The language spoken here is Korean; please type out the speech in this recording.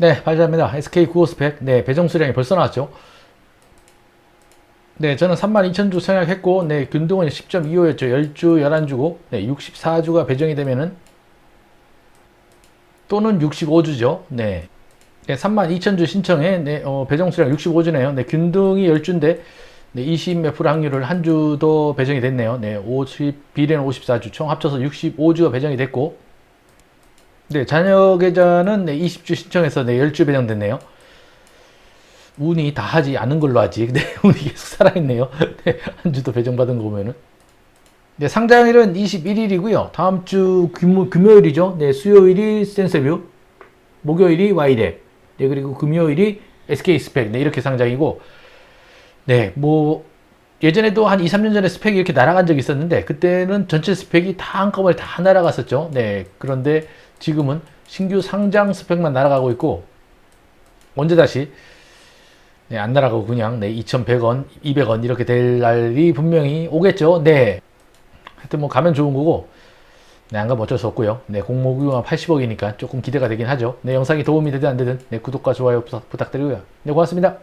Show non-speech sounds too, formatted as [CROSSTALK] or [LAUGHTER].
네, 발표합니다. SK95 스펙. 네, 배정 수량이 벌써 나왔죠. 네, 저는 32,000주 생각했고, 네, 균등은 10.25였죠. 10주, 11주고, 네, 64주가 배정이 되면은, 또는 65주죠. 네. 네, 32,000주 신청에, 네, 어, 배정 수량 65주네요. 네, 균등이 10주인데, 네, 20몇 프로 확률을 한주더 배정이 됐네요. 네, 50, 비례는 54주, 총 합쳐서 65주가 배정이 됐고, 네, 자녀 계좌는 네, 20주 신청해서 네, 10주 배정됐네요. 운이 다 하지 않은 걸로 하지. 네, [LAUGHS] 운이 계속 살아있네요. [LAUGHS] 네, 한 주도 배정받은 거 보면은. 네, 상장일은 21일이고요. 다음 주 금, 금요일이죠. 네, 수요일이 센서뷰, 목요일이 와이랩, 네, 그리고 금요일이 SK 스펙. 네, 이렇게 상장이고, 네, 뭐, 예전에도 한 2, 3년 전에 스펙이 이렇게 날아간 적이 있었는데, 그때는 전체 스펙이 다 한꺼번에 다 날아갔었죠. 네, 그런데 지금은 신규 상장 스펙만 날아가고 있고, 언제 다시, 네, 안 날아가고 그냥, 네, 2,100원, 200원 이렇게 될 날이 분명히 오겠죠. 네. 하여튼 뭐 가면 좋은 거고, 네, 안 가면 어쩔 수 없고요. 네, 공모규모가 80억이니까 조금 기대가 되긴 하죠. 네, 영상이 도움이 되든 안 되든, 네, 구독과 좋아요 부탁- 부탁드리고요. 네, 고맙습니다.